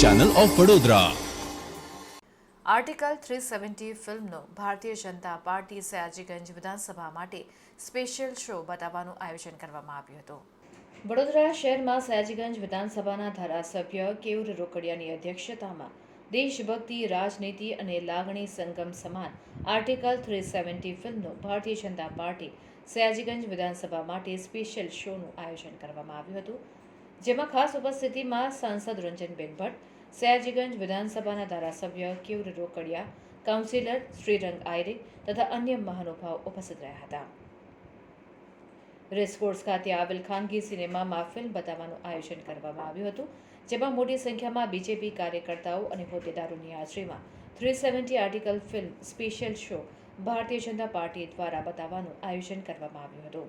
Channel of Vadodara article three seventy ફિલ્મનો Bharatiya Janata party Sayajiganj વિધાનસભા માટે સ્પેશિયલ શો બતાવવાનું આયોજન કરવામાં આવ્યું હતું વડોદરા શહેરમાં સયાજીગંજ વિધાનસભાના ધારાસભ્ય કેયુર રોકડિયાની અધ્યક્ષતામાં દેશભક્તિ રાજનીતિ અને લાગણી સંગમ સમાન આર્ટિકલ થ્રી સેવન્ટી ફિલ્મનો ભારતીય જનતા પાર્ટી સયાજીગંજ વિધાનસભા માટે સ્પેશિયલ શોનું આયોજન કરવામાં આવ્યું હતું જેમાં ખાસ ઉપસ્થિતિમાં સાંસદ રંજનબેન ભટ્ટ સયાજીગંજ વિધાનસભાના ધારાસભ્ય કેવર રોકડિયા, કાઉન્સિલર શ્રીરંગ આયરે તથા અન્ય મહાનુભાવ ઉપસ્થિત રહ્યા હતા. રેસકોર્સ ખાતે આવેલ ખાનગી સિનેમામાં ફિલ્મ બતાવવાનું આયોજન કરવામાં આવ્યું હતું, જેમાં મોટી સંખ્યામાં બીજેપી કાર્યકર્તાઓ અને હોદ્દેદારોની હાજરીમાં three seventy article film special show Bharatiya Janata party દ્વારા બતાવવાનું આયોજન કરવામાં આવ્યું હતું.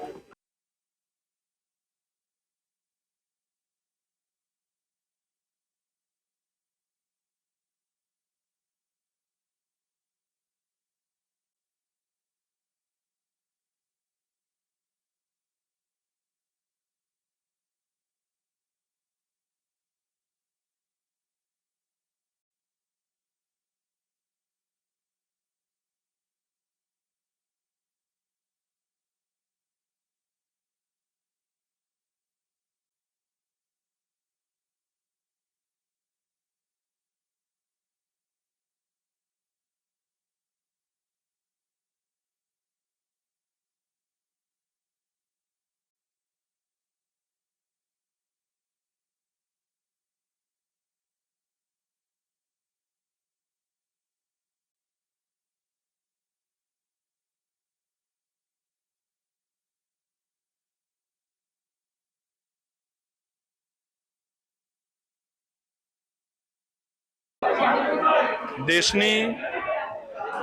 દેશની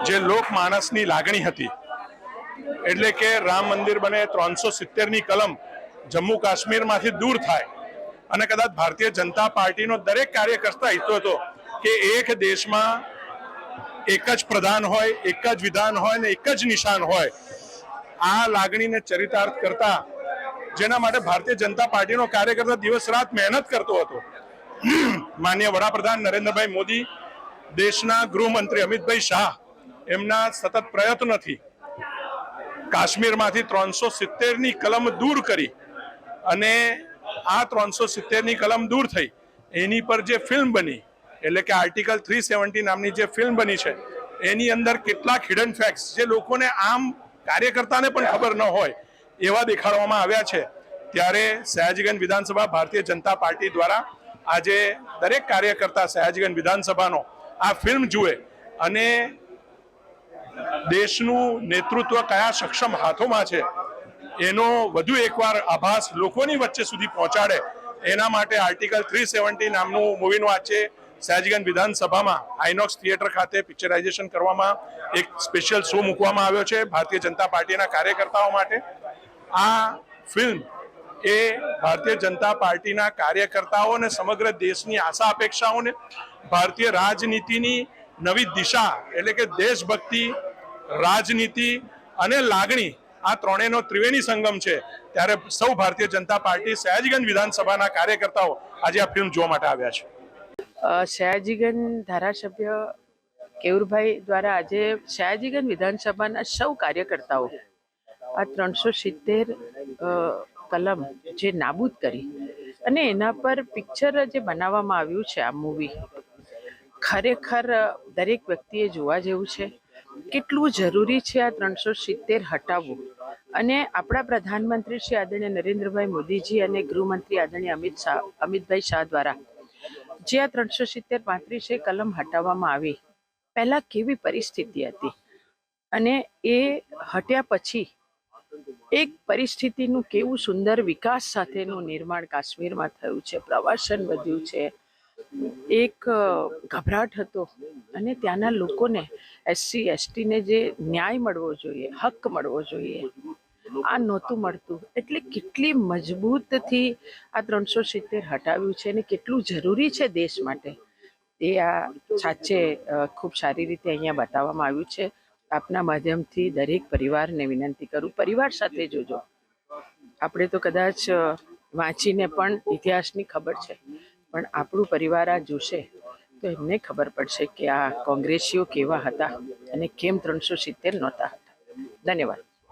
જે લોકમાનસની લાગણી હતી, એટલે કે રામ મંદિર બને ત્રણસો સિત્તેરની કલમ જમ્મુ કાશ્મીરમાંથી દૂર થાય, અને કદાચ ભારતીય જનતા પાર્ટીનો દરેક કાર્યકર્તા ઈચ્છતો હતો કે એક દેશમાં એક જ પ્રધાન હોય, એક જ વિધાન હોય ને એક જ નિશાન હોય. આ લાગણીને ચરિતાર્થ કરતા જેના માટે ભારતીય જનતા પાર્ટીનો કાર્યકર્તા દિવસ રાત મહેનત કરતો હતો. માન્ય વડાપ્રધાન નરેન્દ્રભાઈ મોદી, દેશના ગૃહમંત્રી અમિતભાઈ શાહ, એમના સતત પ્રયત્નથી કાશ્મીરમાંથી ત્રણસો સિત્તેરની કલમ દૂર કરી અને આ ત્રણસો સિત્તેરની કલમ દૂર થઈ. એની પર જે ફિલ્મ બની, એટલે કે આર્ટિકલ થ્રી સેવન્ટી નામની જે ફિલ્મ બની છે, એની અંદર કેટલાક હિડન ફેક્ટ્સ જે લોકોને આમ કાર્યકર્તાને પણ ખબર ન હોય એવા દેખાડવામાં આવ્યા છે. ત્યારે સયાજીગંજ વિધાનસભા ભારતીય જનતા પાર્ટી દ્વારા આજે દરેક કાર્યકર્તા સયાજીગંજ વિધાનસભાનો આ ફિલ્મ જુએ અને દેશનું નેતૃત્વ કયા સક્ષમ હાથોમાં છે એનો વધુ એકવાર આભાસ લોકોની વચ્ચે સુધી પહોંચાડે. એના માટે આર્ટિકલ થ્રી સેવન્ટી નામનું મૂવીનું આજે સયાજીગંજ વિધાનસભામાં આઇનોક્સ થિયેટર ખાતે પિક્ચરાઇઝેશન કરવામાં એક સ્પેશિયલ શો મૂકવામાં આવ્યો છે ભારતીય જનતા પાર્ટીના કાર્યકર્તાઓ માટે. આ ફિલ્મ એ ભારતીય જનતા પાર્ટીના કાર્યકર્તાઓ અને સમગ્ર દેશની આશા અપેક્ષાઓને ભારતીય રાજનીતિની નવી દિશા એટલે કે દેશભક્તિ, રાજનીતિ અને લાગણી આ ત્રણેયનો ત્રિવેણી સંગમ છે. ત્યારે સૌ ભારતીય જનતા પાર્ટી સયાજીગંજ વિધાનસભાના કાર્યકર્તાઓ આજે આ ફિલ્મ જોવા માટે આવ્યા છે. સયાજીગંજ ધારાસભ્ય કેવુરભાઈ દ્વારા આજે સયાજીગંજ વિધાનસભાના સૌ કાર્યકર્તાઓ આ ત્રણસો સિત્તેર કલમ જે નાબૂદ કરી અને એના પર પિક્ચર જે બનાવવામાં આવ્યું છે આ મૂવી ખરેખર દરેક વ્યક્તિએ જોવા જેવું છે. કેટલું જરૂરી છે આ ત્રણસો સિત્તેર હટાવવું? અને આપણા પ્રધાનમંત્રી શ્રી આદરણીય નરેન્દ્રભાઈ મોદીજી અને ગૃહમંત્રી આદરણીય અમિત શાહ, અમિતભાઈ શાહ દ્વારા જે આ ત્રણસો સિત્તેર પાંત્રીસે કલમ હટાવવામાં આવી, પહેલાં કેવી પરિસ્થિતિ હતી? અને એ હટ્યા પછી એક પરિસ્થિતિનું કેવું સુંદર વિકાસ સાથેનું નિર્માણ કાશ્મીરમાં થયું છે, પ્રવાસન વધ્યું છે. એક ગભરાટ હતો અને ત્યાંના લોકોને, એસસી, એસટીને જે ન્યાય મળવો જોઈએ, હક મળવો જોઈએ, આ નહોતું મળતું. એટલે કેટલી મજબૂતથી આ ત્રણસો સિત્તેર હટાવ્યું છે અને કેટલું જરૂરી છે દેશ માટે. એ આ સાચે ખૂબ સારી રીતે અહીંયા બતાવવામાં આવ્યું છે. આપના માધ્યમથી દરેક પરિવારને વિનંતી કરું. પરિવાર સાથે જોજો. આપણે તો કદાચ વાંચીને પણ ઇતિહાસની ખબર છે. પણ આપણું પરિવાર આ જોશે તો એમને ખબર પડશે કે આ કોંગ્રેસીઓ કેવા હતા અને કેમ ત્રણસો સિત્તેર નહોતા ધન્યવાદ.